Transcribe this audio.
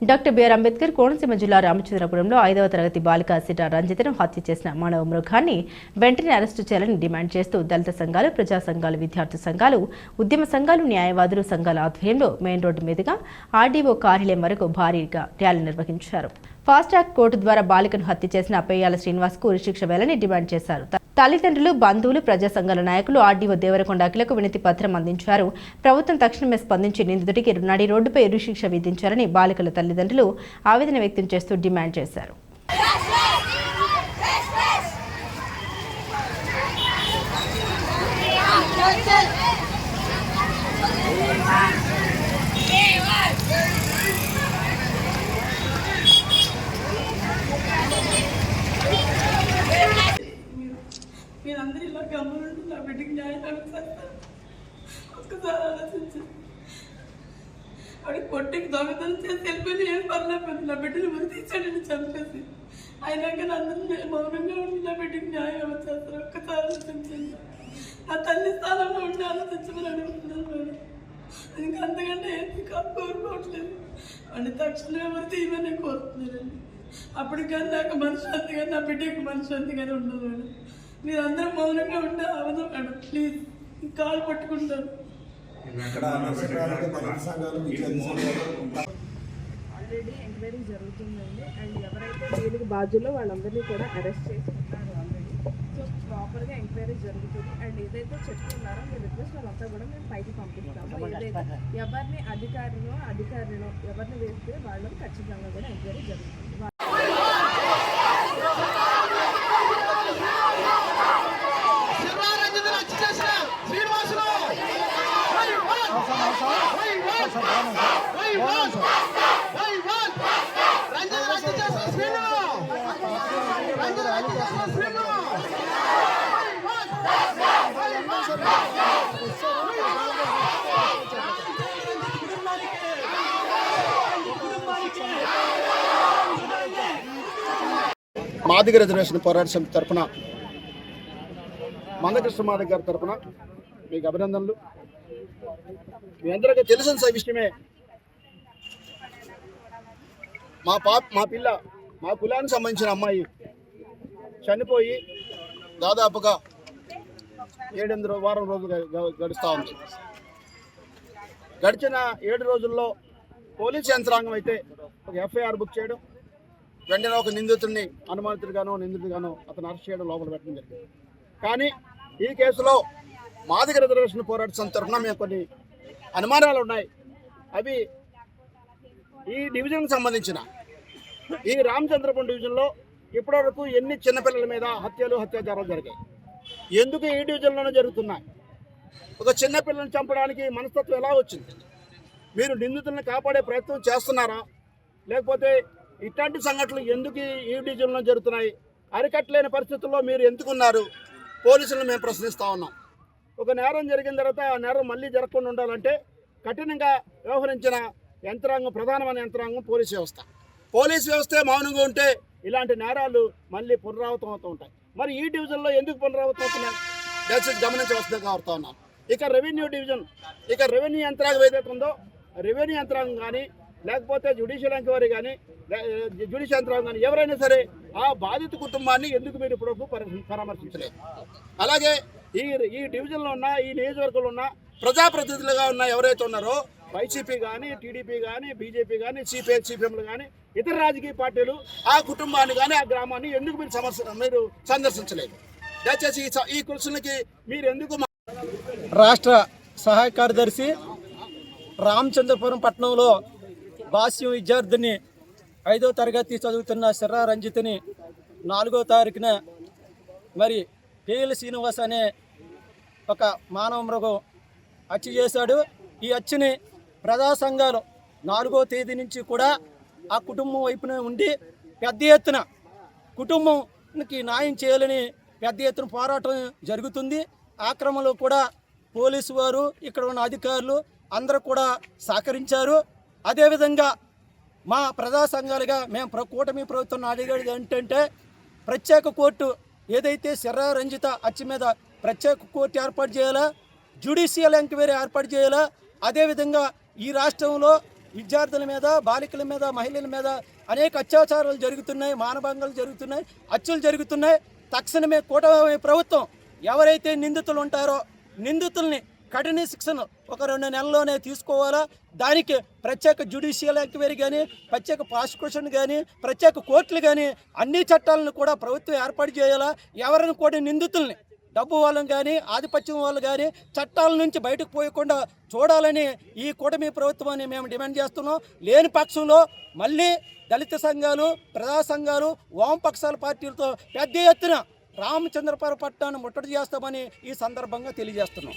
Doctor BR Ambedkar Konaseema జిల్లా రామచంద్రపురంలో ఐదవ తరగతి బాలిక సిటా రంజితను హత్య చేసిన మానవ మృగాన్ని వెంటనే అరెస్టు చేయాలని డిమాండ్ చేస్తూ దళిత సంఘాలు ప్రజా సంఘాలు విద్యార్థి సంఘాలు ఉద్యమ సంఘాలు న్యాయవాదులు సంఘాల ఆధ్వర్యంలో మెయిన్ రోడ్డు మీదుగా ఆర్డీఓ కార్యాలయం వరకు భారీగా ర్యాలీ నిర్వహించారు. ఫాస్ట్ ట్రాక్ కోర్టు ద్వారా బాలికను హత్య చేసిన పేయాల శ్రీనివాస్కు ఉరిశిక్ష వేయాలని డిమాండ్ చేశారు. తల్లిదండ్రులు బంధువులు ప్రజా సంఘాల నాయకులు ఆర్డీఓ దేవరకొండ అఖిలకు వినతి పత్రం అందించారు. ప్రభుత్వం తక్షణమే స్పందించి నిందితుడికి నడి రోడ్డుపై ఉరిశిక్ష విధించారని బాలికల తల్లిదండ్రులు ఆవేదన వ్యక్తం చేస్తూ డిమాండ్ చేశారు. మీరందరూ బిడ్డకి న్యాయం చేస్తారు ఒక్కసారి ఆలోచించు వాడికి పొట్టికి దొంగతనం చేసి వెళ్ళిపోయి ఏం పర్లేదు నా బిడ్డని మరి తీసాడని చంపేసి అయినాక అందరూ మౌనంగా ఉండి నా బిడ్డకి న్యాయం వచ్చేస్తారు ఒక్కసారి ఆలోచించండి నా తల్లి స్థానంలో ఉండి ఆలోచించమని అడుగుతున్నాను మేడం ఇంకా అంతకంటే ఏంటి కాదు కోరుకోవట్లేదు వాడిని తక్షణమే ఎవరు తీయమని కోరుతున్నారండి అప్పటికి కానీ నాకు మనశ్శాంతి కానీ నా బిడ్డకు మనశ్శాంతి కానీ ఉండదు మేడం మీరందరూ మౌనంగా ఉంటే అవదు మేడం ప్లీజ్ కాలు పట్టుకుంటాను ఆల్రెడీ ఎంక్వైరీ జరుగుతుందండి. అండ్ ఎవరైతే దీనికి బాధ్యులో వాళ్ళందరినీ కూడా అరెస్ట్ చేసి ఉన్నారు ఆల్రెడీ సో ప్రాపర్గా ఎంక్వైరీ జరుగుతుంది. అండ్ ఏదైతే చెప్తున్నారో మీ రిక్వెస్ట్ వాళ్ళంతా కూడా మేము పైకి పంపిస్తాము. ఏదైతే ఎవరిని అధికారినో అధికారినో ఎవరిని వేస్తే వాళ్ళని ఖచ్చితంగా కూడా ఎంక్వైరీ జరుగుతుంది. మాదిగ రిజర్వేషన్ పోరాట సమితి తరఫున మందకృష్ణ మాదిగ గారి తరఫున మీకు అభినందనలు. మీ అందరికీ తెలిసిన స- విషయమే. మా పాప మా పిల్ల మా కులానికి సంబంధించిన అమ్మాయి చనిపోయి దాదాపుగా ఏడెనిమిది వారం రోజులు గడుస్తూ ఉంది. గడిచిన ఏడు రోజుల్లో పోలీస్ యంత్రాంగం అయితే ఒక ఎఫ్ఐఆర్ బుక్ చేయడం వెంటనే ఒక నిందితుడిని అనుమానితుడిగానో నిందితుడిగానో అతను అరెస్ట్ చేయడం లోపల పెట్టడం జరిగింది. కానీ ఈ కేసులో మాదిగ రిజర్వేషన్ పోరాట సంఘం తరఫున మేము కొన్ని అనుమానాలు ఉన్నాయి. అవి ఈ డివిజన్కి సంబంధించిన. ఈ రామచంద్రపురం డివిజన్లో ఇప్పటివరకు ఎన్ని చిన్నపిల్లల మీద హత్యలు హత్యాచారాలు జరిగాయి? ఎందుకు ఈ డివిజన్లోనే జరుగుతున్నాయి? ఒక చిన్నపిల్లని చంపడానికి మనస్తత్వం ఎలా వచ్చింది? మీరు నిందితులను కాపాడే ప్రయత్నం చేస్తున్నారా? లేకపోతే ఇట్లాంటి సంఘటనలు ఎందుకు ఈ- ఈ డివిజన్లో జరుగుతున్నాయి? అరికట్టలేని పరిస్థితుల్లో మీరు ఎందుకున్నారు? పోలీసులను మేము ప్రశ్నిస్తూ ఉన్నాం. ఒక నేరం జరిగిన తర్వాత ఆ నేరం మళ్ళీ జరగకుండా ఉండాలంటే కఠినంగా వ్యవహరించిన యంత్రాంగం ప్రధానమైన యంత్రాంగం పోలీస్ వ్యవస్థ. పోలీస్ వ్యవస్థే మౌనంగా ఉంటే ఇలాంటి నేరాలు మళ్ళీ పునరావృతం అవుతూ ఉంటాయి. మరి ఈ డివిజన్లో ఎందుకు పునరావృతం అవుతున్నాయి? దయచేసి గమనించవలసిందిగా కోరుతా ఉన్నాను. ఇక రెవెన్యూ డివిజన్ ఇక రెవెన్యూ యంత్రాంగం ఏదైతే ఉందో రెవెన్యూ యంత్రాంగం కానీ లేకపోతే జ్యుడిషియల్ ఎంక్వైరీ కానీ జ్యుడిషియల్ యంత్రాంగం కానీ ఎవరైనా సరే ఆ బాధిత కుటుంబాన్ని ఎందుకు మీరు ఇప్పుడు పరామర్శించలేదు? అలాగే ఈ ఈ డివిజన్లో ఉన్న ఈ నియోజకవర్గంలో ఉన్న ప్రజాప్రతినిధులుగా ఉన్న ఎవరైతే ఉన్నారో వైసీపీ కానీ టీడీపీ కానీ బీజేపీ కానీ సిపిఐ సిపిఎంలు కానీ ఇతర రాజకీయ పార్టీలు ఆ కుటుంబాన్ని కానీ ఆ గ్రామాన్ని ఎందుకు మీరు సమస్య మీరు సందర్శించలేదు? దయచేసి ఈ కృషులకి మీరు ఎందుకు మా- రాష్ట్ర సహాయ కార్యదర్శి రామచంద్రపురం పట్టణంలో భాష్యం విద్యార్థిని ఐదో తరగతి చదువుతున్న శర్రా రంజిత్ని నాలుగో తారీఖున మరి పేలు శ్రీనివాస్ అనే ఒక మానవ మృగం హత్య చేశాడు. ఈ హత్యని ప్రజా సంఘాలు నాలుగో తేదీ నుంచి కూడా ఆ కుటుంబం వైపున ఉండి పెద్ద ఎత్తున కుటుంబంకి న్యాయం చేయాలని పెద్ద ఎత్తున పోరాటం జరుగుతుంది. ఆక్రమణలో కూడా పోలీసు వారు ఇక్కడ ఉన్న అధికారులు అందరూ కూడా సహకరించారు. అదేవిధంగా మా ప్రజా సంఘాలుగా మేము ప్ర- కూటమి ప్రభుత్వం అడిగేది ఏంటంటే ప్రత్యేక కోర్టు ఏదైతే శర్రారంజిత హత్య మీద ప్రత్యేక కోర్టు ఏర్పాటు చేయాలా? జ్యుడిషియల్ ఎంక్వైరీ ఏర్పాటు చేయాలా? అదేవిధంగా ఈ రాష్ట్రంలో విద్యార్థుల మీద బాలికల మీద మహిళల మీద అనేక అత్యాచారాలు జరుగుతున్నాయి మానభంగాలు జరుగుతున్నాయి హత్యలు జరుగుతున్నాయి. తక్షణమే కూటమి ప్రభుత్వం ఎవరైతే నిందితులు ఉంటారో నిందితుల్ని కఠిన శిక్షను ఒక రెండు నెలల్లోనే తీసుకోవాలా? దానికి ప్రత్యేక జ్యుడిషియల్ ఎంక్వైరీ కానీ ప్రత్యేక ప్రాసిక్యూషన్ కానీ ప్రత్యేక కోర్టులు కానీ అన్ని చట్టాలను కూడా ప్రభుత్వం ఏర్పాటు చేయాలా? ఎవరిని కూడా నిందితుల్ని డబ్బు వాళ్ళని కానీ ఆధిపత్యం వాళ్ళు కానీ చట్టాల నుంచి బయటకు పోయకుండా చూడాలని ఈ కూటమి ప్రభుత్వాన్ని మేము డిమాండ్ చేస్తున్నాం. లేని పక్షంలో మళ్ళీ దళిత సంఘాలు ప్రజా సంఘాలు వామపక్షాల పార్టీలతో పెద్ద ఎత్తున రామచంద్రపురం పట్టాన్ని ముట్టడి చేస్తామని ఈ సందర్భంగా తెలియజేస్తున్నాం.